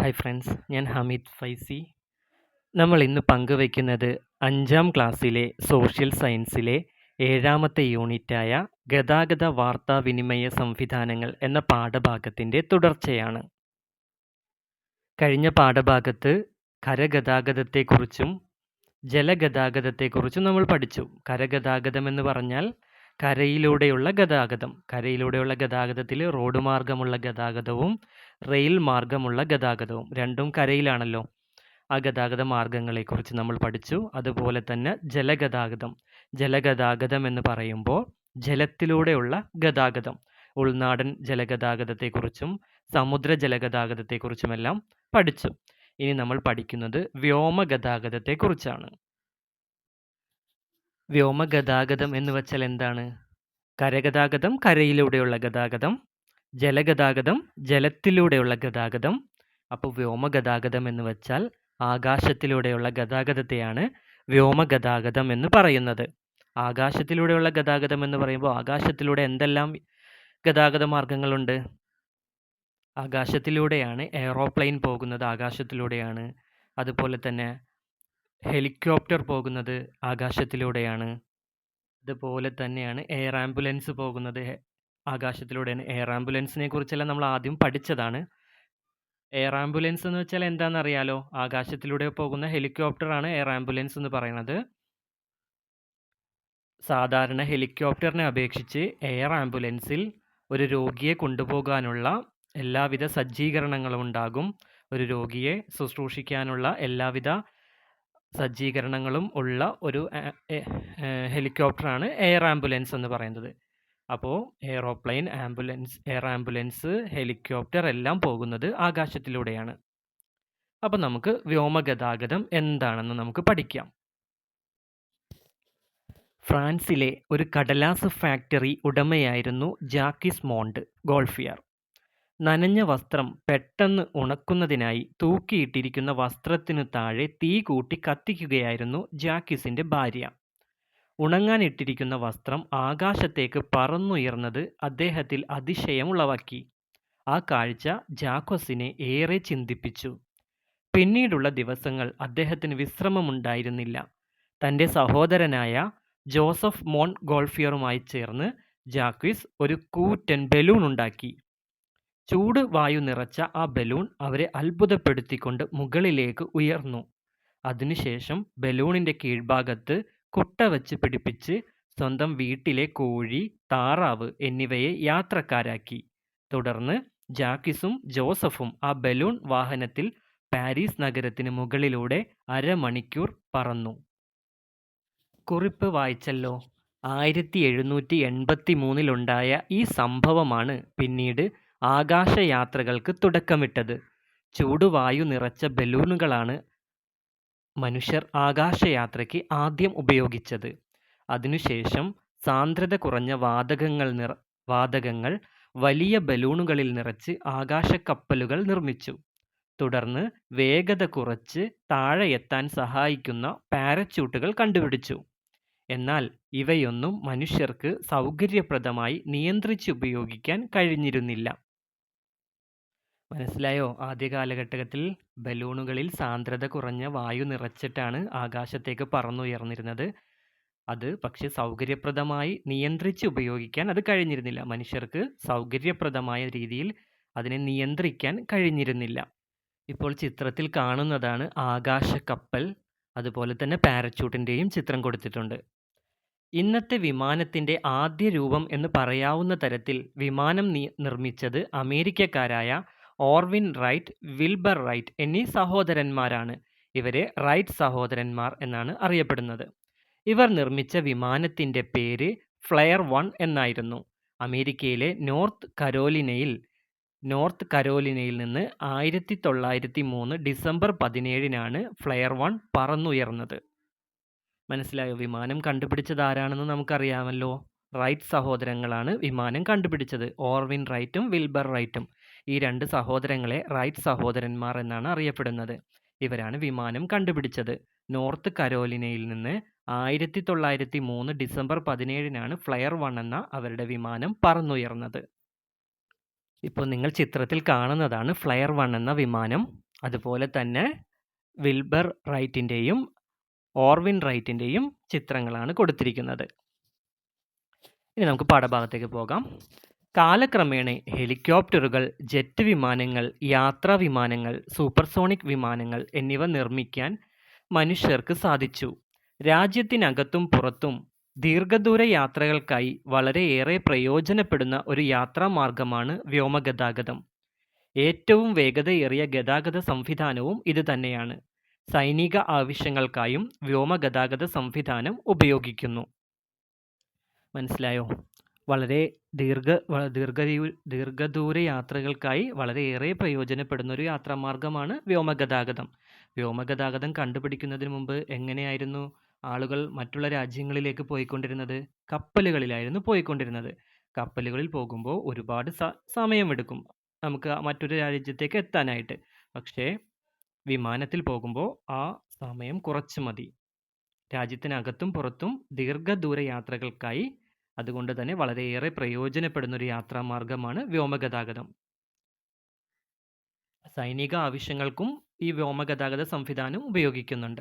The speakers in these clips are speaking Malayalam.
ഹായ് ഫ്രണ്ട്സ് ഞാൻ ഹമീദ് ഫൈസി. നമ്മൾ ഇന്ന് പങ്കുവയ്ക്കുന്നത് അഞ്ചാം ക്ലാസ്സിലെ സോഷ്യൽ സയൻസിലെ ഏഴാമത്തെ യൂണിറ്റായ ഗതാഗത വാർത്താവിനിമയ സംവിധാനങ്ങൾ എന്ന പാഠഭാഗത്തിന്റെ തുടർച്ചയാണ്. കഴിഞ്ഞ പാഠഭാഗത്ത് കരഗതാഗതത്തെക്കുറിച്ചും ജലഗതാഗതത്തെക്കുറിച്ചും നമ്മൾ പഠിച്ചു. കരഗതാഗതം എന്ന് പറഞ്ഞാൽ കരയിലൂടെയുള്ള ഗതാഗതം. കരയിലൂടെയുള്ള ഗതാഗതത്തിൽ റോഡ് മാർഗമുള്ള ഗതാഗതവും റെയിൽ മാർഗമുള്ള ഗതാഗതവും രണ്ടും കരയിലാണല്ലോ. ആ ഗതാഗത മാർഗങ്ങളെക്കുറിച്ച് നമ്മൾ പഠിച്ചു. അതുപോലെ തന്നെ ജലഗതാഗതം. ജലഗതാഗതം എന്ന് പറയുമ്പോൾ ജലത്തിലൂടെയുള്ള ഗതാഗതം. ഉൾനാടൻ ജലഗതാഗതത്തെക്കുറിച്ചും സമുദ്ര ജലഗതാഗതത്തെക്കുറിച്ചുമെല്ലാം പഠിച്ചു. ഇനി നമ്മൾ പഠിക്കുന്നത് വ്യോമ ഗതാഗതത്തെക്കുറിച്ചാണ് വ്യോമഗതാഗതം എന്ന് വച്ചാൽ എന്താണ്? കരഗതാഗതം കരയിലൂടെയുള്ള ഗതാഗതം ജലഗതാഗതം ജലത്തിലൂടെയുള്ള ഗതാഗതം. അപ്പോൾ വ്യോമഗതാഗതം എന്ന് വച്ചാൽ ആകാശത്തിലൂടെയുള്ള ഗതാഗതത്തെയാണ് വ്യോമഗതാഗതം എന്ന് പറയുന്നത്. ആകാശത്തിലൂടെയുള്ള ഗതാഗതം എന്ന് പറയുമ്പോൾ ആകാശത്തിലൂടെ എന്തെല്ലാം ഗതാഗത മാർഗങ്ങളുണ്ട് ആകാശത്തിലൂടെയാണ് എയ്റോപ്ലെയിൻ പോകുന്നത് ആകാശത്തിലൂടെയാണ്. അതുപോലെ തന്നെ ഹെലികോപ്റ്റർ പോകുന്നത് ആകാശത്തിലൂടെയാണ്. അതുപോലെ തന്നെയാണ് എയർ ആംബുലൻസ് പോകുന്നത് ആകാശത്തിലൂടെയാണ്. എയർ ആംബുലൻസിനെ കുറിച്ചെല്ലാം നമ്മൾ ആദ്യം പഠിച്ചതാണ്. എയർ ആംബുലൻസ് എന്ന് വെച്ചാൽ എന്താണെന്ന് അറിയാലോ ആകാശത്തിലൂടെ പോകുന്ന ഹെലികോപ്റ്ററാണ് എയർ ആംബുലൻസ് എന്ന് പറയുന്നത്. സാധാരണ ഹെലികോപ്റ്ററിനെ അപേക്ഷിച്ച് എയർ ആംബുലൻസിൽ ഒരു രോഗിയെ കൊണ്ടുപോകാനുള്ള എല്ലാവിധ സജ്ജീകരണങ്ങളും ഉണ്ടാകും. ഒരു രോഗിയെ ശുശ്രൂഷിക്കാനുള്ള എല്ലാവിധ സജ്ജീകരണങ്ങളും ഉള്ള ഒരു ഹെലികോപ്റ്ററാണ് എയർ ആംബുലൻസ് എന്ന് പറയുന്നത്. അപ്പോൾ aeroplane ambulance air ambulance helicopter എല്ലാം പോകുന്നത് ആകാശത്തിലൂടെയാണ്. അപ്പോൾ നമുക്ക് വ്യോമഗതാഗതം എന്താണെന്ന് നമുക്ക് പഠിക്കാം. ഫ്രാൻസിലെ ഒരു കടലാസ് ഫാക്ടറി ഉടമയായിരുന്നു ജാക്കിസ് മോണ്ട് ഗോൾഫിയർ. നനഞ്ഞ വസ്ത്രം പെട്ടെന്ന് ഉണക്കുന്നതിനായി തൂക്കിയിട്ടിരിക്കുന്ന വസ്ത്രത്തിനു താഴെ തീ കൂട്ടി കത്തിക്കുകയായിരുന്നു ജാക്കിസിന്റെ ഭാര്യ. ഉണങ്ങാനിട്ടിരിക്കുന്ന വസ്ത്രം ആകാശത്തേക്ക് പറന്നുയർന്നത് അദ്ദേഹത്തിൽ അതിശയമുളവാക്കി. ആ കാഴ്ച ജാക്കോസിനെ ഏറെ ചിന്തിപ്പിച്ചു. പിന്നീടുള്ള ദിവസങ്ങൾ അദ്ദേഹത്തിന് വിശ്രമമുണ്ടായിരുന്നില്ല. തന്റെ സഹോദരനായ ജോസഫ് മോൺ ഗോൾഫിയറുമായി ചേർന്ന് ജാക്വിസ് ഒരു കൂറ്റൻ ബലൂൺ ഉണ്ടാക്കി ചൂട് വായു നിറച്ച ആ ബലൂൺ അവരെ അത്ഭുതപ്പെടുത്തിക്കൊണ്ട് മുകളിലേക്ക് ഉയർന്നു. അതിനുശേഷം ബലൂണിന്റെ കീഴ്ഭാഗത്ത് കുട്ട വച്ച് പിടിപ്പിച്ച് സ്വന്തം വീട്ടിലെ കോഴി താറാവ് എന്നിവയെ യാത്രക്കാരാക്കി. തുടർന്ന് ജാക്കിസും ജോസഫും ആ ബലൂൺ വാഹനത്തിൽ പാരീസ് നഗരത്തിന് മുകളിലൂടെ അരമണിക്കൂർ പറന്നു. കുറിപ്പ് വായിച്ചല്ലോ. ആയിരത്തി എഴുന്നൂറ്റി എൺപത്തി മൂന്നിലുണ്ടായ ഈ സംഭവമാണ് പിന്നീട് ആകാശയാത്രകൾക്ക് തുടക്കമിട്ടത്. ചൂടുവായു നിറച്ച ബലൂണുകളാണ് മനുഷ്യർ ആകാശയാത്രയ്ക്ക് ആദ്യം ഉപയോഗിച്ചത്. അതിനുശേഷം സാന്ദ്രത കുറഞ്ഞ വാതകങ്ങൾ വാതകങ്ങൾ വലിയ ബലൂണുകളിൽ നിറച്ച് ആകാശക്കപ്പലുകൾ നിർമ്മിച്ചു. തുടർന്ന് വേഗത കുറച്ച് താഴെ എത്താൻ സഹായിക്കുന്ന പാരച്യൂട്ടുകൾ കണ്ടുപിടിച്ചു. എന്നാൽ ഇവയൊന്നും മനുഷ്യർക്ക് സൗകര്യപ്രദമായി നിയന്ത്രിച്ചുപയോഗിക്കാൻ കഴിഞ്ഞിരുന്നില്ല. മനസ്സിലായോ? ആദ്യ കാലഘട്ടത്തിൽ ബലൂണുകളിൽ സാന്ദ്രത കുറഞ്ഞ വായു നിറച്ചിട്ടാണ് ആകാശത്തേക്ക് പറന്നുയർന്നിരുന്നത്. അത് പക്ഷെ സൗകര്യപ്രദമായി നിയന്ത്രിച്ച് ഉപയോഗിക്കാൻ അത് കഴിഞ്ഞിരുന്നില്ല. മനുഷ്യർക്ക് സൗകര്യപ്രദമായ രീതിയിൽ അതിനെ നിയന്ത്രിക്കാൻ കഴിഞ്ഞിരുന്നില്ല. ഇപ്പോൾ ചിത്രത്തിൽ കാണുന്നതാണ് ആകാശ കപ്പൽ അതുപോലെ തന്നെ പാരച്യൂട്ടിന്റെയും ചിത്രം കൊടുത്തിട്ടുണ്ട്. ഇന്നത്തെ വിമാനത്തിന്റെ ആദ്യ രൂപം എന്ന് പറയാവുന്ന തരത്തിൽ വിമാനം നിർമ്മിച്ചത് അമേരിക്കക്കാരായ ഓർവിൻ റൈറ്റ് വിൽബർ റൈറ്റ് എന്നീ സഹോദരന്മാരാണ്. ഇവരെ റൈറ്റ് സഹോദരന്മാർ എന്നാണ് അറിയപ്പെടുന്നത്. ഇവർ നിർമ്മിച്ച വിമാനത്തിന്റെ പേര് ഫ്ലയർ വൺ എന്നായിരുന്നു. അമേരിക്കയിലെ നോർത്ത് കരോലിനയിൽ നോർത്ത് കരോലിനയിൽ നിന്ന് ആയിരത്തി തൊള്ളായിരത്തി മൂന്ന് ഡിസംബർ പതിനേഴിനാണ് ഫ്ലെയർ വൺ പറന്നുയർന്നത്. മനസ്സിലായോ? വിമാനം കണ്ടുപിടിച്ചത് ആരാണെന്ന് നമുക്കറിയാമല്ലോ. റൈറ്റ് സഹോദരങ്ങളാണ് വിമാനം കണ്ടുപിടിച്ചത്. ഓർവിൻ റൈറ്റും വിൽബർ റൈറ്റും. ഈ രണ്ട് സഹോദരങ്ങളെ റൈറ്റ് സഹോദരന്മാർ എന്നാണ് അറിയപ്പെടുന്നത്. ഇവരാണ് വിമാനം കണ്ടുപിടിച്ചത്. നോർത്ത് കരോലിനയിൽ നിന്ന് ആയിരത്തി തൊള്ളായിരത്തി മൂന്ന് ഡിസംബർ പതിനേഴിനാണ് ഫ്ലയർ വൺ എന്ന അവരുടെ വിമാനം പറന്നുയർന്നത്. ഇപ്പോൾ നിങ്ങൾ ചിത്രത്തിൽ കാണുന്നതാണ് ഫ്ലയർ വൺ എന്ന വിമാനം. അതുപോലെ തന്നെ വിൽബർ റൈറ്റിന്റെയും ഓർവിൻ റൈറ്റിന്റെയും ചിത്രങ്ങളാണ് കൊടുത്തിരിക്കുന്നത്. ഇനി നമുക്ക് പാഠഭാഗത്തേക്ക് പോകാം. കാലക്രമേണ ഹെലികോപ്റ്ററുകൾ ജെറ്റ് വിമാനങ്ങൾ യാത്രാ വിമാനങ്ങൾ സൂപ്പർസോണിക് വിമാനങ്ങൾ എന്നിവ നിർമ്മിക്കാൻ മനുഷ്യർക്ക് സാധിച്ചു. രാജ്യത്തിനകത്തും പുറത്തും ദീർഘദൂര യാത്രകൾക്കായി വളരെയേറെ പ്രയോജനപ്പെടുന്ന ഒരു യാത്രാമാർഗമാണ് വ്യോമഗതാഗതം. ഏറ്റവും വേഗതയേറിയ ഗതാഗത സംവിധാനവും ഇതുതന്നെയാണ്. സൈനിക ആവശ്യങ്ങൾക്കായും വ്യോമഗതാഗത സംവിധാനം ഉപയോഗിക്കുന്നു. മനസ്സിലായോ? വളരെ ദീർഘ ദീർഘ ദീർഘദൂ ദീർഘദൂര യാത്രകൾക്കായി വളരെയേറെ പ്രയോജനപ്പെടുന്ന ഒരു യാത്രാമാർഗമാണ് വ്യോമഗതാഗതം. വ്യോമഗതാഗതം കണ്ടുപിടിക്കുന്നതിന് മുമ്പ് എങ്ങനെയായിരുന്നു ആളുകൾ മറ്റുള്ള രാജ്യങ്ങളിലേക്ക് പോയിക്കൊണ്ടിരുന്നത്? കപ്പലുകളിലായിരുന്നു പോയിക്കൊണ്ടിരുന്നത്. കപ്പലുകളിൽ പോകുമ്പോൾ ഒരുപാട് സ സമയമെടുക്കും നമുക്ക് മറ്റൊരു രാജ്യത്തേക്ക് എത്താനായിട്ട്. പക്ഷേ വിമാനത്തിൽ പോകുമ്പോൾ ആ സമയം കുറച്ച് മതി. രാജ്യത്തിനകത്തും പുറത്തും ദീർഘദൂര യാത്രകൾക്കായി അതുകൊണ്ട് തന്നെ വളരെയേറെ പ്രയോജനപ്പെടുന്ന ഒരു യാത്രാമാർഗമാണ് വ്യോമഗതാഗതം. സൈനിക ആവശ്യങ്ങൾക്കും ഈ വ്യോമഗതാഗത സംവിധാനം ഉപയോഗിക്കുന്നുണ്ട്.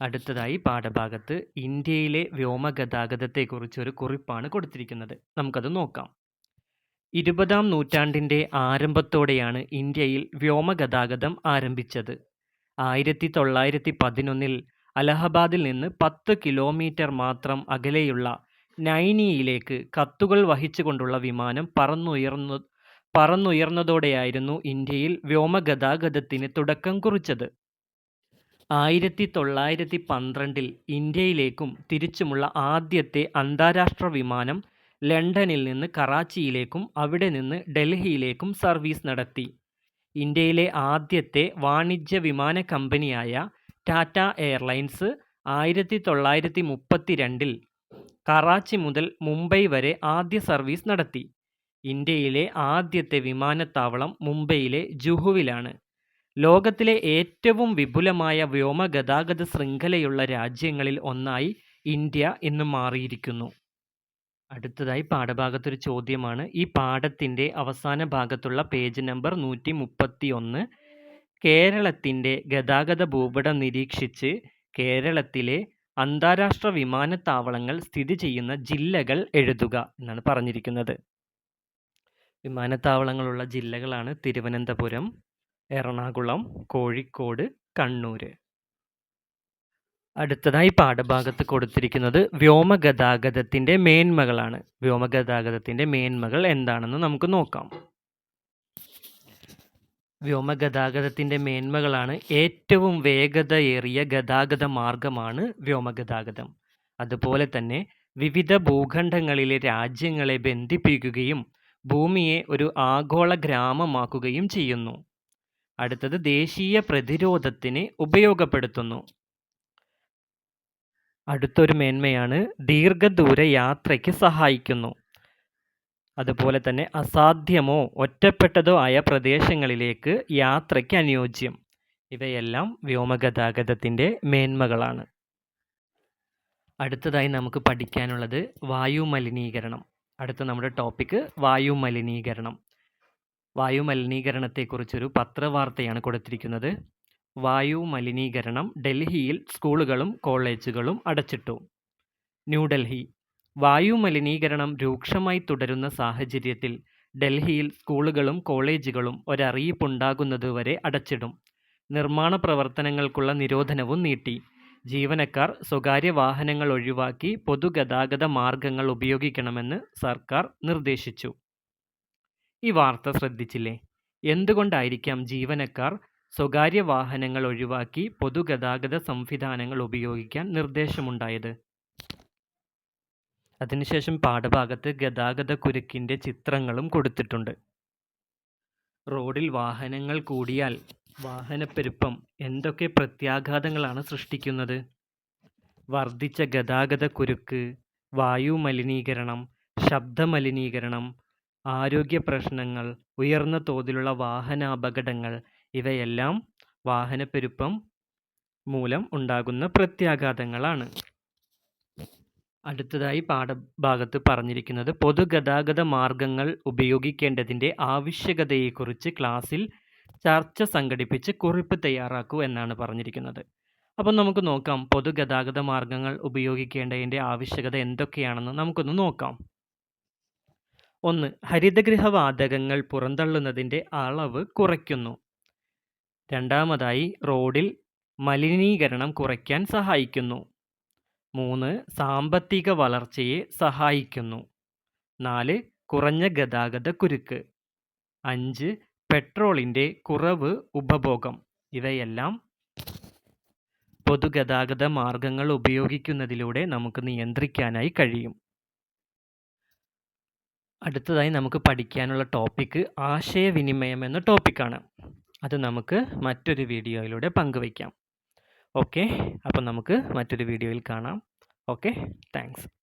അടുത്തതായി പാഠഭാഗത്ത് ഇന്ത്യയിലെ വ്യോമഗതാഗതത്തെക്കുറിച്ച് ഒരു കുറിപ്പാണ് കൊടുത്തിരിക്കുന്നത്. നമുക്കത് നോക്കാം. ഇരുപതാം നൂറ്റാണ്ടിന്റെ ആരംഭത്തോടെയാണ് ഇന്ത്യയിൽ വ്യോമഗതാഗതം ആരംഭിച്ചത്. ആയിരത്തി തൊള്ളായിരത്തി പതിനൊന്നിൽ അലഹബാദിൽ നിന്ന് പത്ത് കിലോമീറ്റർ മാത്രം അകലെയുള്ള നൈനിയിലേക്ക് കത്തുകൾ വഹിച്ചുകൊണ്ടുള്ള വിമാനം പറന്നുയർന്നു പറന്നുയർന്നതോടെയായിരുന്നു ഇന്ത്യയിൽ വ്യോമഗതാഗതത്തിന് തുടക്കം കുറിച്ചത്. ആയിരത്തി തൊള്ളായിരത്തി പന്ത്രണ്ടിൽ ഇന്ത്യയിലേക്കും തിരിച്ചുമുള്ള ആദ്യത്തെ അന്താരാഷ്ട്ര വിമാനം ലണ്ടനിൽ നിന്ന് കറാച്ചിയിലേക്കും അവിടെ നിന്ന് ഡൽഹിയിലേക്കും സർവീസ് നടത്തി. ഇന്ത്യയിലെ ആദ്യത്തെ വാണിജ്യ വിമാന കമ്പനിയായ ടാറ്റ എയർലൈൻസ് ആയിരത്തി തൊള്ളായിരത്തി മുപ്പത്തി രണ്ടിൽ കറാച്ചി മുതൽ മുംബൈ വരെ ആദ്യ സർവീസ് നടത്തി. ഇന്ത്യയിലെ ആദ്യത്തെ വിമാനത്താവളം മുംബൈയിലെ ജുഹുവിലാണ്. ലോകത്തിലെ ഏറ്റവും വിപുലമായ വ്യോമഗതാഗത ശൃംഖലയുള്ള രാജ്യങ്ങളിൽ ഒന്നായി ഇന്ത്യ ഇന്ന് മാറിയിരിക്കുന്നു. അടുത്തതായി പാഠഭാഗത്തൊരു ചോദ്യമാണ്. ഈ പാഠത്തിന്റെ അവസാന ഭാഗത്തുള്ള പേജ് നമ്പർ നൂറ്റി മുപ്പത്തി ഒന്ന് കേരളത്തിന്റെ ഗതാഗത ഭൂപടം നിരീക്ഷിച്ച് കേരളത്തിലെ അന്താരാഷ്ട്ര വിമാനത്താവളങ്ങൾ സ്ഥിതി ചെയ്യുന്ന ജില്ലകൾ എഴുതുക എന്നാണ് പറഞ്ഞിരിക്കുന്നത്. വിമാനത്താവളങ്ങളുള്ള ജില്ലകളാണ് തിരുവനന്തപുരം എറണാകുളം കോഴിക്കോട് കണ്ണൂർ അടുത്തതായി പാഠഭാഗത്ത് കൊടുത്തിരിക്കുന്നത് വ്യോമഗതാഗതത്തിന്റെ മേന്മകളാണ്. വ്യോമഗതാഗതത്തിന്റെ മേന്മകൾ എന്താണെന്ന് നമുക്ക് നോക്കാം. വ്യോമഗതാഗതത്തിന്റെ മേന്മകളാണ് ഏറ്റവും വേഗതയേറിയ ഗതാഗത മാർഗമാണ് വ്യോമഗതാഗതം. അതുപോലെ തന്നെ വിവിധ ഭൂഖണ്ഡങ്ങളിലെ രാജ്യങ്ങളെ ബന്ധിപ്പിക്കുകയും ഭൂമിയെ ഒരു ആഗോള ഗ്രാമമാക്കുകയും ചെയ്യുന്നു. അടുത്തത് ദേശീയ പ്രതിരോധത്തിന് ഉപയോഗപ്പെടുത്തുന്നു. അടുത്തൊരു മേന്മയാണ് ദീർഘദൂര യാത്രയ്ക്ക് സഹായിക്കുന്നു. അതുപോലെ തന്നെ അസാധ്യമോ ഒറ്റപ്പെട്ടതോ ആയ പ്രദേശങ്ങളിലേക്ക് യാത്രയ്ക്ക് അനുയോജ്യം. ഇവയെല്ലാം വ്യോമഗതാഗതത്തിന്റെ മേന്മകളാണ്. അടുത്തതായി നമുക്ക് പഠിക്കാനുള്ളത് വായു മലിനീകരണം. അടുത്ത നമ്മുടെ ടോപ്പിക്ക് വായു മലിനീകരണം. പത്രവാർത്തയാണ് കൊടുത്തിരിക്കുന്നത്. വായു മലിനീകരണം ഡൽഹിയിൽ സ്കൂളുകളും കോളേജുകളും അടച്ചിട്ടു. ന്യൂഡൽഹി വായു മലിനീകരണം രൂക്ഷമായി തുടരുന്ന സാഹചര്യത്തിൽ ഡൽഹിയിൽ സ്കൂളുകളും കോളേജുകളും ഒരറിയിപ്പുണ്ടാകുന്നതുവരെ അടച്ചിടും. നിർമ്മാണ പ്രവർത്തനങ്ങൾക്കുള്ള നിരോധനവും നീട്ടി. ജീവനക്കാർ സ്വകാര്യ വാഹനങ്ങൾ ഒഴിവാക്കി പൊതുഗതാഗത മാർഗങ്ങൾ ഉപയോഗിക്കണമെന്ന് സർക്കാർ നിർദ്ദേശിച്ചു. ഈ വാർത്ത ശ്രദ്ധിച്ചില്ലേ? എന്തുകൊണ്ടായിരിക്കാം ജീവനക്കാർ സ്വകാര്യ വാഹനങ്ങൾ ഒഴിവാക്കി പൊതുഗതാഗത സംവിധാനങ്ങൾ ഉപയോഗിക്കാൻ നിർദ്ദേശമുണ്ടായത്? അതിനുശേഷം പാഠഭാഗത്ത് ഗതാഗത കുരുക്കിന്റെ ചിത്രങ്ങളും കൊടുത്തിട്ടുണ്ട്. റോഡിൽ വാഹനങ്ങൾ കൂടിയാൽ വാഹനപ്പെരുപ്പം എന്തൊക്കെ പ്രത്യാഘാതങ്ങളാണ് സൃഷ്ടിക്കുന്നത്? വർദ്ധിച്ച ഗതാഗത കുരുക്ക് വായു മലിനീകരണം ശബ്ദ മലിനീകരണം ആരോഗ്യ പ്രശ്നങ്ങൾ ഉയർന്ന തോതിലുള്ള വാഹനാപകടങ്ങൾ ഇവയെല്ലാം വാഹനപ്പെരുപ്പം മൂലം ഉണ്ടാകുന്ന പ്രത്യാഘാതങ്ങളാണ്. അടുത്തതായി പാഠഭാഗത്ത് പറഞ്ഞിരിക്കുന്നത് പൊതുഗതാഗത മാർഗങ്ങൾ ഉപയോഗിക്കേണ്ടതിന്റെ ആവശ്യകതയെക്കുറിച്ച് ക്ലാസ്സിൽ ചർച്ച സംഘടിപ്പിച്ച് കുറിപ്പ് തയ്യാറാക്കൂ എന്നാണ് പറഞ്ഞിരിക്കുന്നത്. അപ്പം നമുക്ക് നോക്കാം പൊതുഗതാഗത മാർഗങ്ങൾ ഉപയോഗിക്കേണ്ടതിന്റെ ആവശ്യകത എന്തൊക്കെയാണെന്ന് നമുക്കൊന്ന് നോക്കാം. ഒന്ന് ഹരിതഗൃഹ വാതകങ്ങൾ പുറന്തള്ളുന്നതിന്റെ അളവ് കുറയ്ക്കുന്നു. രണ്ടാമതായി റോഡിൽ മലിനീകരണം കുറയ്ക്കാൻ സഹായിക്കുന്നു. മൂന്ന് സാമ്പത്തിക വളർച്ചയെ സഹായിക്കുന്നു. നാല് കുറഞ്ഞ ഗതാഗത കുരുക്ക്. അഞ്ച് പെട്രോളിന്റെ കുറവ് ഉപഭോഗം. ഇവയെല്ലാം പൊതുഗതാഗത മാർഗങ്ങൾ ഉപയോഗിക്കുന്നതിലൂടെ നമുക്ക് നിയന്ത്രിക്കാനായി കഴിയും. അടുത്തതായി നമുക്ക് പഠിക്കാനുള്ള ടോപ്പിക്ക് ആശയവിനിമയം എന്ന ടോപ്പിക്കാണ് അത് നമുക്ക് മറ്റൊരു വീഡിയോയിലൂടെ പങ്കുവയ്ക്കാം. ഓക്കെ. അപ്പം നമുക്ക് മറ്റൊരു വീഡിയോയിൽ കാണാം. ഓക്കെ. താങ്ക്സ്.